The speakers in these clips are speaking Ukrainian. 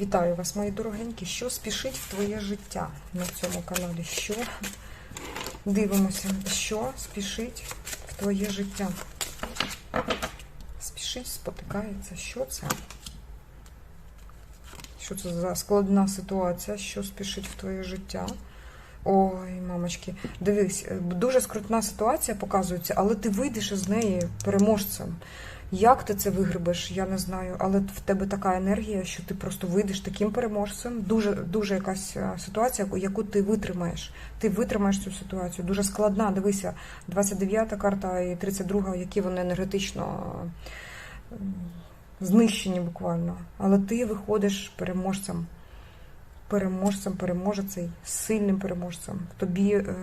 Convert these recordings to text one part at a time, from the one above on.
Вітаю вас, мої дорогенькі. Що спішить в твоє життя на цьому каналі? Що дивимося, що спішить в твоє життя? Спішить, спотикається. Що це? Що це за складна ситуація? Що спішить в твоє життя? Ой, мамочки, дивись, дуже скрутна ситуація показується, але ти вийдеш із неї переможцем. Як ти це вигребеш, я не знаю, але в тебе така енергія, що ти просто вийдеш таким переможцем. Дуже дуже якась е, ситуація, яку ти витримаєш. Ти витримаєш цю ситуацію. Дуже складна. Дивися, 29-та карта і 32-га, які вони енергетично знищені буквально. Але ти виходиш переможцем. Переможцем, переможецей, сильним переможцем. Тобі е,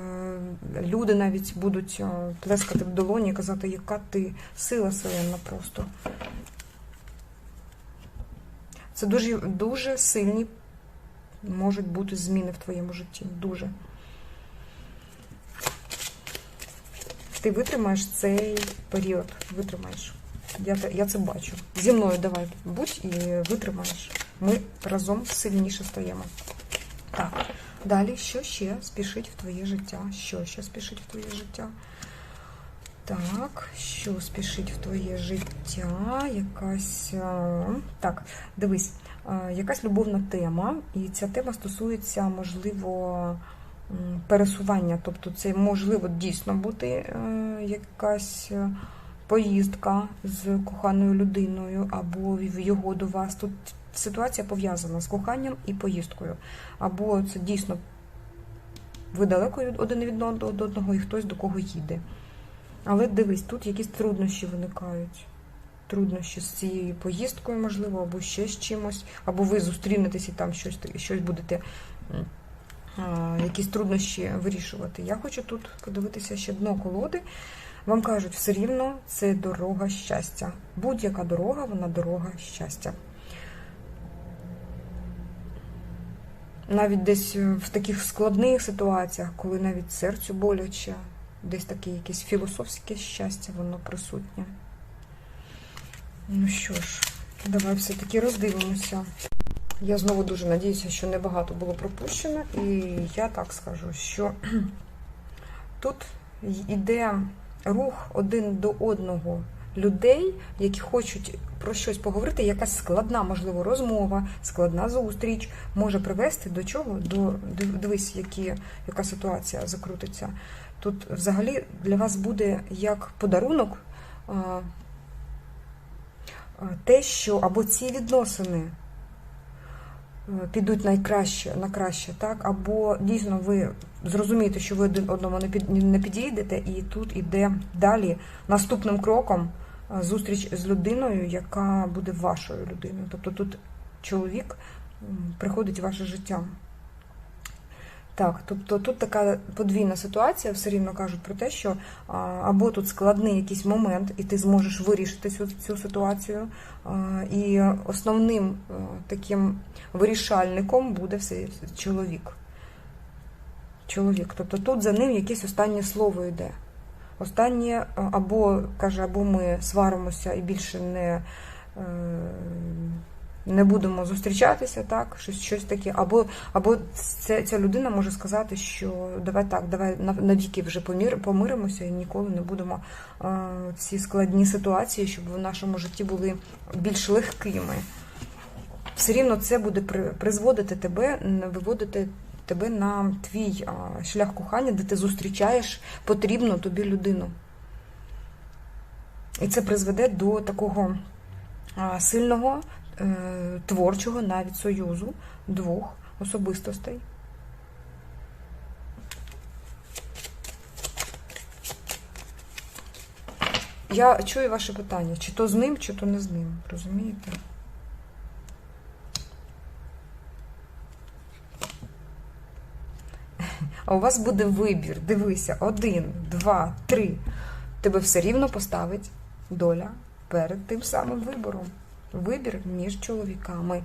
люди навіть будуть е, плескати в долоні і казати, яка ти сила селена просто. Це дуже, дуже сильні можуть бути зміни в твоєму житті. Дуже. Ти витримаєш цей період. Витримаєш. Я, я це бачу. Зі мною давай будь і витримаєш. Ми разом сильніше стаємо. Так, далі, що ще спішить в твоє життя? Що ще спішить в твоє життя? Так, що спішить в твоє життя? Якась. Так, дивись, якась любовна тема, і ця тема стосується, можливо, пересування. Тобто, це можливо дійсно бути е, якась е, поїздка з коханою людиною або в його до вас. Тут ситуація пов'язана з коханням і поїздкою. Або це дійсно ви далеко один від одного і хтось до кого їде. Але дивись, тут якісь труднощі виникають. Труднощі з цією поїздкою, можливо, або ще з чимось, або ви зустрінетесь і там щось, щось будете, якісь труднощі вирішувати. Я хочу тут подивитися ще дно колоди. Вам кажуть, все рівно це дорога щастя. Будь-яка дорога, вона дорога щастя. Навіть десь е, в таких складних ситуаціях, коли навіть серцю боляче, десь таке якесь філософське щастя, воно присутнє. Ну що ж, давай все-таки роздивимося. Я знову дуже надіюся, що небагато було пропущено, і я так скажу, що тут йде рух один до одного людей, які хочуть про щось поговорити, якась складна, можливо, розмова, складна зустріч може привести до чого? До дивись, які, яка ситуація закрутиться. Тут взагалі для вас буде як подарунок те, що або ці відносини е, підуть найкраще, на краще, так? Або дійсно ви зрозумієте, що ви один одному не під не підійдете, і тут іде далі наступним кроком зустріч з людиною, яка буде вашою людиною. Тобто тут чоловік приходить в ваше життя. Так, тобто тут така подвійна ситуація, все рівно кажуть про те, що або тут складний якийсь момент, і ти зможеш вирішити цю, цю ситуацію. І основним таким вирішальником буде все чоловік. Чоловік. Тобто тут за ним якесь останнє слово йде. Останнє, або каже, або ми сваримося і більше не. е, Не будемо зустрічатися, так, щось, щось таке. Або, або ця, ця людина може сказати, що давай так, давай навіки вже помір, помиримося і ніколи не будемо е, ці складні ситуації, щоб в нашому житті були більш легкими. Все рівно це буде призводити тебе, виводити тебе на твій шлях кохання, де ти зустрічаєш потрібну тобі людину. І це призведе до такого сильного, е, творчого навіть союзу двох особистостей. Я чую ваше питання, чи то з ним, чи то не з ним. Розумієте? А у вас буде вибір. Дивися, один, два, три. Тебе все рівно поставить доля перед тим самим вибором. Вибір між чоловіками.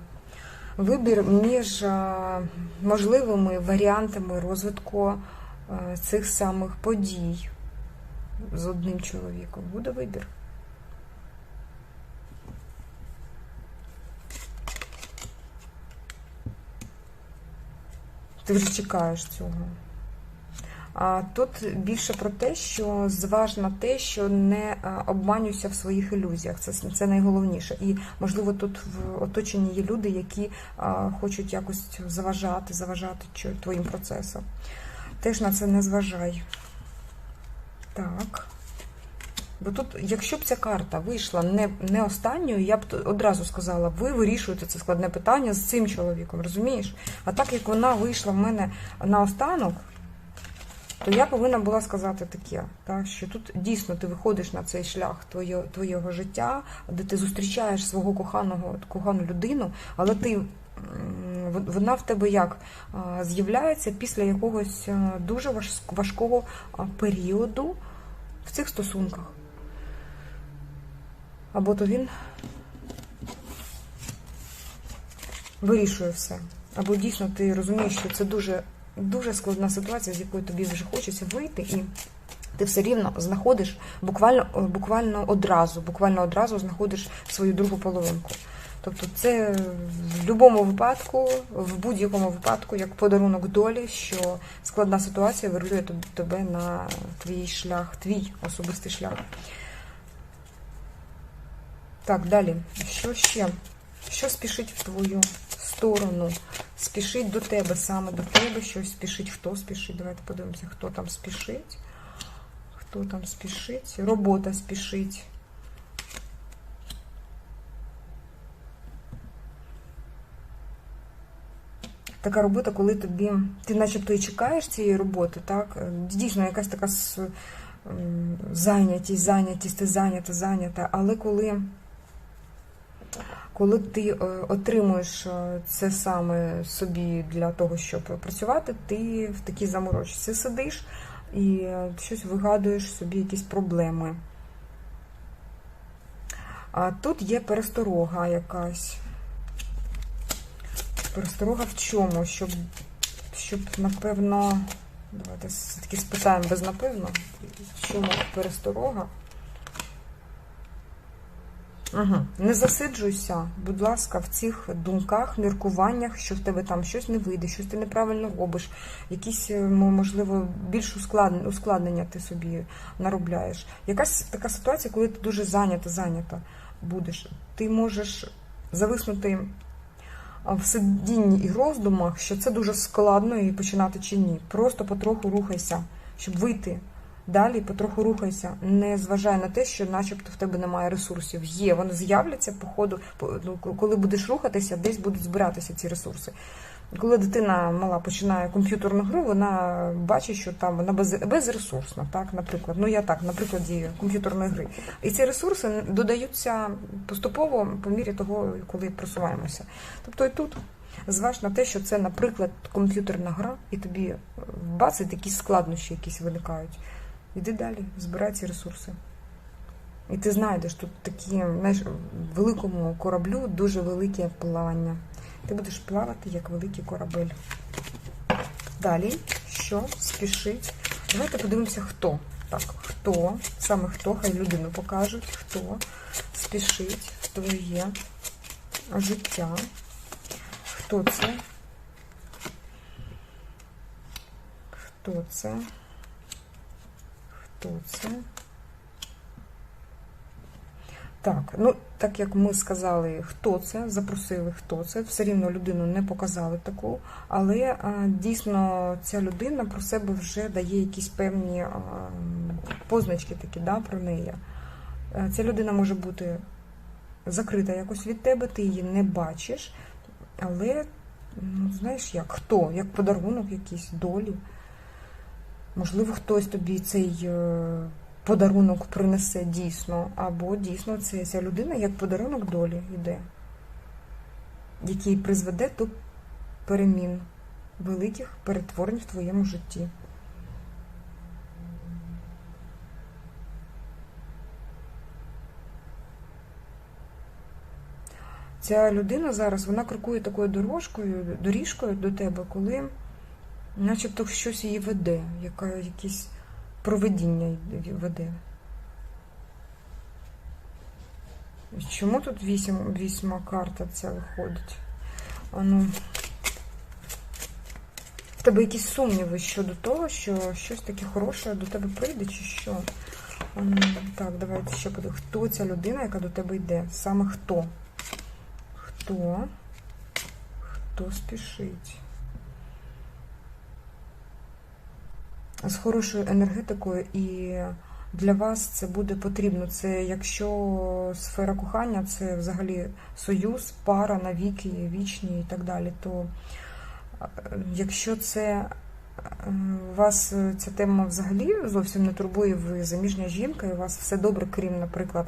Вибір між можливими варіантами розвитку цих самих подій з одним чоловіком. Буде вибір. Ти вже чекаєш цього. Тут більше про те, що зваж на те, що не а, обманюйся в своїх ілюзіях. Це, це найголовніше. І, можливо, тут в оточенні є люди, які хочуть якось заважати, заважати твоїм процесам. Теж на це не зважай. Так. Бо тут, якщо б ця карта вийшла не, не останньою, я б одразу сказала, ви вирішуєте це складне питання з цим чоловіком, розумієш? А так як вона вийшла в мене на останок, то я повинна була сказати таке, так, що тут дійсно ти виходиш на цей шлях твоє, твоєго життя, де ти зустрічаєш свого коханого кохану людину, але ти вона в тебе як з'являється після якогось дуже важкого періоду в цих стосунках. Або то він вирішує все. Або дійсно ти розумієш, що це дуже, дуже складна ситуація, з якої тобі вже хочеться вийти, і ти все рівно знаходиш буквально, е, буквально одразу, буквально одразу знаходиш свою другу половинку. Тобто це в будь-якому випадку, в будь-якому випадку, як подарунок долі, що складна ситуація вирулює тебе на твій шлях, твій особистий шлях. Так, далі. Що ще? Що спішить в твою сторону? Спішить до тебе, саме до тебе щось спішить. Хто спішить? Давайте подивимося, хто там спішить. Хто там спішить? Робота спішить. Така робота, коли тобі. Ти начебто і чекаєш цієї роботи, так? Дійсно, якась така зайнятість, зайнятість, ти зайнята, зайнята. Але коли, коли ти е, отримуєш е, це саме собі для того, щоб працювати, ти в такій заморочці сидиш і е, щось вигадуєш собі якісь проблеми. А тут є пересторога якась. Пересторога в чому? Щоб, щоб напевно, давайте все-таки спитаємо без напевно, в чому пересторога. Угу. Не засиджуйся, будь ласка, в цих думках, міркуваннях, що в тебе там щось не вийде, щось ти неправильно робиш, якісь, е, можливо, більш ускладнення, ти собі наробляєш. Якась така ситуація, коли ти дуже зайнята, зайнята будеш. Ти можеш зависнути в сидінні і роздумах, що це дуже складно і починати чи ні. Просто потроху рухайся, щоб вийти далі, потроху рухайся. Не зважай на те, що начебто в тебе немає ресурсів. Є, вони з'являться по ходу, ну, коли будеш рухатися, десь будуть збиратися ці ресурси. Коли дитина мала починає комп'ютерну гру, вона бачить, що там вона без, безресурсна, так, наприклад. Ну я так, на прикладі комп'ютерної гри. І ці ресурси додаються поступово по мірі того, коли просуваємося. Тобто і тут зваж на те, що це, наприклад, комп'ютерна гра, і тобі е, бацить якісь складнощі, якісь виникають. Іди далі, збирай ці ресурси. І ти знайдеш тут такі, знаєш, великому кораблю дуже велике плавання. Ти будеш плавати як великий корабель. Далі, що спішить? Давайте подивимося, хто. Так, хто, саме хто, хай людину покажуть, хто спішить в твоє життя. Хто це? Хто це? Хто це? Так, ну так як ми сказали, хто це, запросили, хто це, все рівно людину не показали таку, але а, дійсно ця людина про себе вже дає якісь певні а, позначки такі да, про неї. Е, Ця людина може бути закрита якось від тебе, ти її не бачиш, але ну, знаєш як, хто? Як подарунок якийсь долі. Можливо, хтось тобі цей е, подарунок принесе дійсно, або дійсно це ця людина як подарунок долі йде, який призведе до перемін, великих перетворень в твоєму житті. Ця людина зараз вона крокує такою дорожкою, доріжкою до тебе, коли начебто щось її веде, яка, якесь проведіння веде. Чому тут вісім, вісьма карта ця виходить? А ну. В тебе якісь сумніви щодо того, що щось таке хороше до тебе прийде, чи що? М, Так, давайте ще подивимось. Хто ця людина, яка до тебе йде? Саме хто? Хто? Хто спішить? З хорошою енергетикою і для вас це буде потрібно. Це якщо сфера кохання, це взагалі союз, пара навіки, вічні і так далі, то е, якщо це е, вас ця тема взагалі зовсім не турбує, ви заміжня жінка, і у вас все добре, крім, наприклад,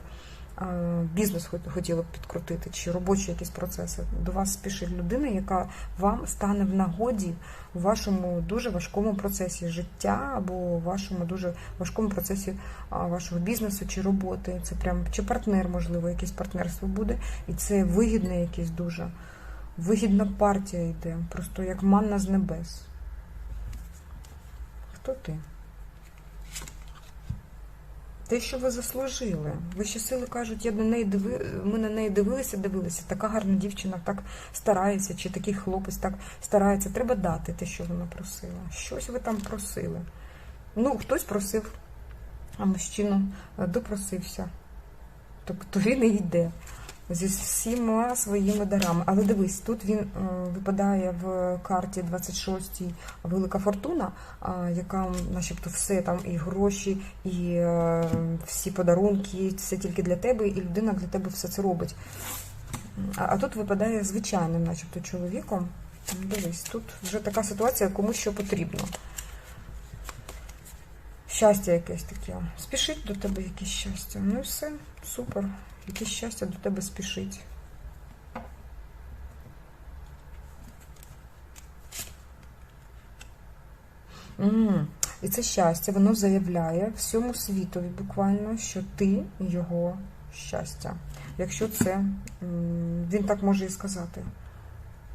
бізнес хот- хотіли б підкрутити, чи робочі якісь процеси, до вас спішить людина, яка вам стане в нагоді у вашому дуже важкому процесі життя або у вашому дуже важкому процесі вашого бізнесу чи роботи. Це прям чи партнер, можливо, якесь партнерство буде, і це вигідне якесь дуже. Вигідна партія йде, просто як манна з небес. Хто ти? Те, що ви заслужили. Вищі сили кажуть, я до неї диви... ми на неї дивилися, дивилися. Така гарна дівчина так старається, чи такий хлопець так старається. Треба дати те, що вона просила. Щось ви там просили. Ну, хтось просив, а мужчина е, допросився. Тобто він і йде зі всіма своїми дарами. Але дивись, тут він е, випадає в карті 26-й Велика Фортуна, яка начебто все там і гроші, і е, всі подарунки, все тільки для тебе, і людина для тебе все це робить. А, тут випадає звичайним, начебто, чоловіком. Дивись, тут вже така ситуація, кому що потрібно. Щастя якесь таке. Спішить до тебе якесь щастя. Ну і все, супер. Якесь щастя до тебе спішить. М, І це щастя, воно заявляє всьому світові буквально, що ти його щастя. Якщо це, він так може і сказати.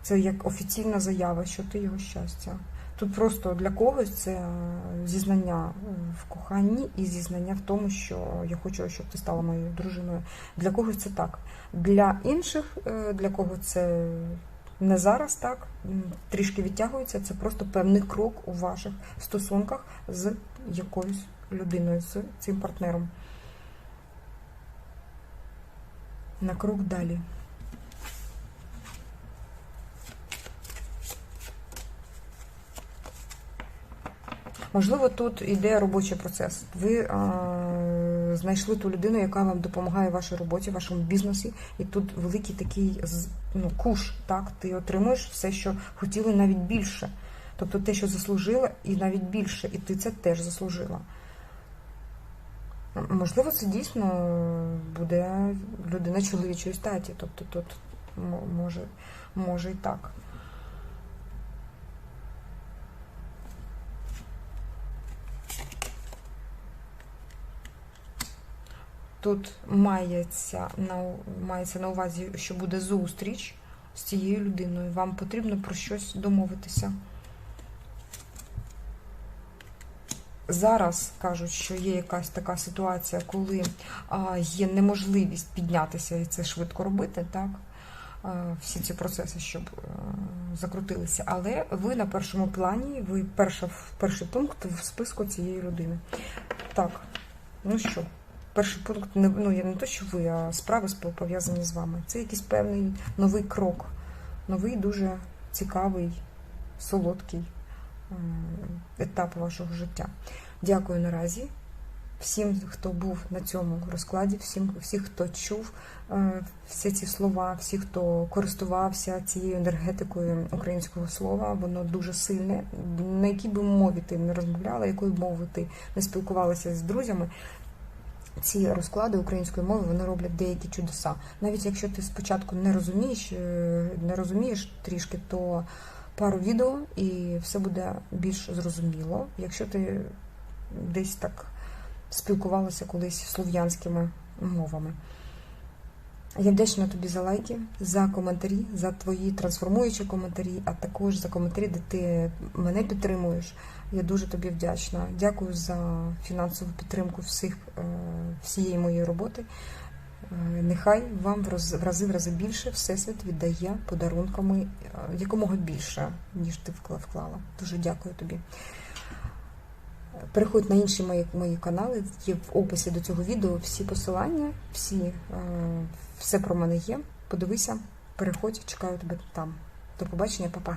Це як офіційна заява, що ти його щастя. Тут просто для когось це е, зізнання в коханні і зізнання в тому, що я хочу, щоб ти стала моєю дружиною. Для когось це так. Для інших, е, для кого це не зараз так, трішки відтягується, це просто певний крок у ваших стосунках з якоюсь людиною, з цим партнером. На крок далі. Можливо, тут йде робочий процес. Ви е, знайшли ту людину, яка вам допомагає в вашій роботі, в вашому бізнесі, і тут великий такий ну, куш. Так, ти отримуєш все, що хотіли, навіть більше. Тобто те, що заслужила, і навіть більше, і ти це теж заслужила. Можливо, це дійсно буде людина чоловічої статі. Тобто тут може, може і так. Тут мається на, мається на увазі, що буде зустріч з цією людиною. Вам потрібно про щось домовитися. Зараз кажуть, що є якась така ситуація, коли а, є неможливість піднятися і це швидко робити, так? А, всі ці процеси, щоб е, закрутилися. Але ви на першому плані, ви перша, перший пункт в списку цієї людини. Так, ну що, перший пункт не ну я не то, що ви, а справи пов'язані з вами. Це якийсь певний новий крок, новий дуже цікавий, солодкий етап вашого життя. Дякую наразі. Всім, хто був на цьому розкладі, всім, всі, хто чув е, всі ці слова, всі, хто користувався цією енергетикою українського слова, воно дуже сильне. На якій би мові ти не розмовляла, якою мовою ти не спілкувалася з друзями, ці розклади української мови вони роблять деякі чудеса. Навіть якщо ти спочатку не розумієш, е, не розумієш трішки, то пару відео і все буде більш зрозуміло. Якщо ти десь так спілкувалася колись слов'янськими мовами. Я вдячна тобі за лайки, за коментарі, за твої трансформуючі коментарі, а також за коментарі, де ти мене підтримуєш. Я дуже тобі вдячна. Дякую за фінансову підтримку всіх, е, всієї моєї роботи. Е, Нехай вам в рази в рази більше Всесвіт віддає подарунками е, якомога більше, ніж ти вклала. Дуже дякую тобі. Переходь на інші мої, мої канали, є в описі до цього відео всі посилання, всі, е, все про мене є. Подивися, переходь, чекаю тебе там. До побачення, па-па.